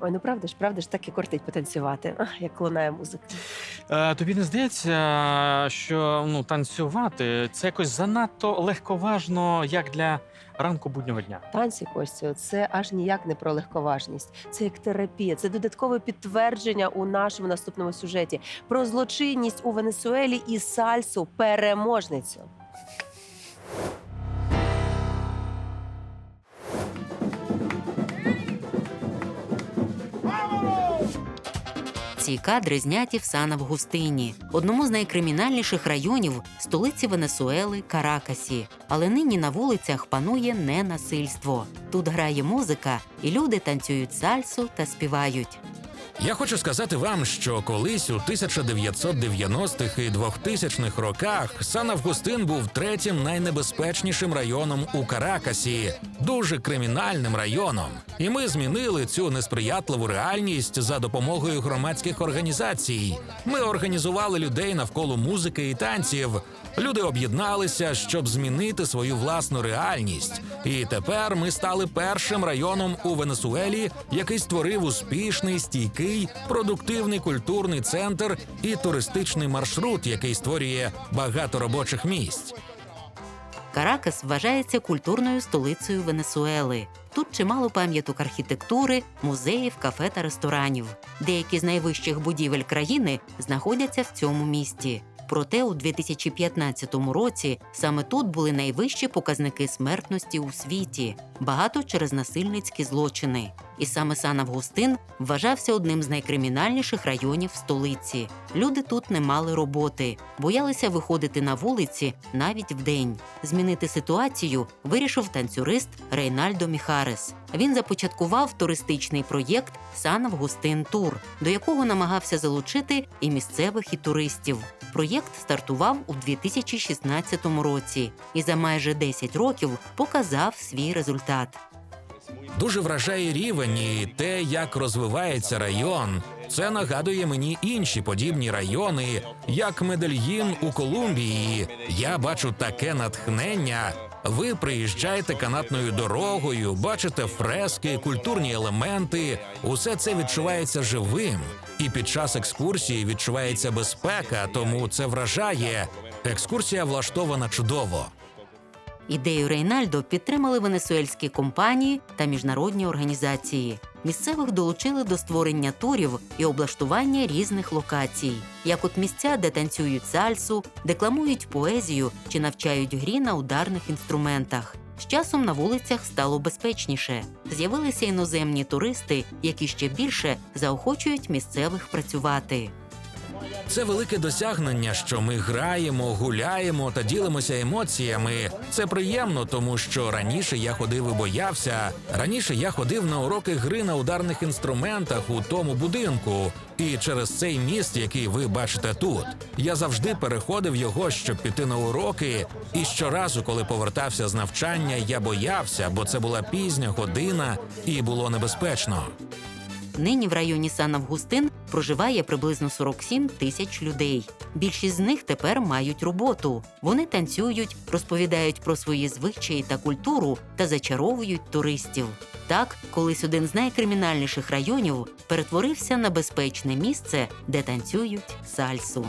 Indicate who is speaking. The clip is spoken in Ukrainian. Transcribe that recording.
Speaker 1: Ой, ну правда ж, правда ж, так і кортить потанцювати, Ах, як лунає музика.
Speaker 2: Е, тобі не здається, що ну, танцювати це якось занадто легковажно, як для ранку буднього дня?
Speaker 1: Танці Костю, це аж ніяк не про легковажність. Це як терапія, це додаткове підтвердження у нашому наступному сюжеті про злочинність у Венесуелі і сальсу переможницю.
Speaker 3: Ці кадри зняті в Сан-Августині, одному з найкримінальніших районів столиці Венесуели Каракасі. Але нині на вулицях панує ненасильство. Тут грає музика, і люди танцюють сальсу та співають.
Speaker 4: Я хочу сказати вам, що колись у 1990-х і 2000-х роках Сан Августин був третім найнебезпечнішим районом у Каракасі, дуже кримінальним районом. І ми змінили цю несприятливу реальність за допомогою громадських організацій. Ми організували людей навколо музики і танців. Люди об'єдналися, щоб змінити свою власну реальність. І тепер ми стали першим районом у Венесуелі, який створив успішний, стійкий, продуктивний культурний центр і туристичний маршрут, який створює багато робочих місць.
Speaker 3: Каракас вважається культурною столицею Венесуели. Тут чимало пам'яток архітектури, музеїв, кафе та ресторанів. Деякі з найвищих будівель країни знаходяться в цьому місті. Проте у 2015 році саме тут були найвищі показники смертності у світі, багато через насильницькі злочини. І саме Сан Августин вважався одним з найкримінальніших районів столиці. Люди тут не мали роботи, боялися виходити на вулиці навіть вдень. Змінити ситуацію вирішив танцюрист Рейнальдо Міхарес. Він започаткував туристичний проєкт Сан Августин Тур, до якого намагався залучити і місцевих, і туристів. Проєкт стартував у 2016 році і за майже 10 років показав свій результат.
Speaker 4: Дуже вражає рівень і те, як розвивається район. Це нагадує мені інші подібні райони, як Медельїн у Колумбії. Я бачу таке натхнення. Ви приїжджаєте канатною дорогою, бачите фрески, культурні елементи. Усе це відчувається живим. І під час екскурсії відчувається безпека, тому це вражає. Екскурсія влаштована чудово.
Speaker 3: Ідею Рейнальдо підтримали венесуельські компанії та міжнародні організації. Місцевих долучили до створення турів і облаштування різних локацій, як от місця, де танцюють сальсу, декламують поезію чи навчають грі на ударних інструментах. З часом на вулицях стало безпечніше. З'явилися іноземні туристи, які ще більше заохочують місцевих працювати.
Speaker 4: Це велике досягнення, що ми граємо, гуляємо та ділимося емоціями. Це приємно, тому що раніше я ходив і боявся. Раніше я ходив на уроки гри на ударних інструментах у тому будинку. І через цей міст, який ви бачите тут, я завжди переходив його, щоб піти на уроки. І щоразу, коли повертався з навчання, я боявся, бо це була пізня година і було небезпечно.
Speaker 3: Нині в районі Сан-Августин проживає приблизно 47 тисяч людей. Більшість з них тепер мають роботу. Вони танцюють, розповідають про свої звичаї та культуру та зачаровують туристів. Так, колись один з найкримінальніших районів перетворився на безпечне місце, де танцюють сальсу.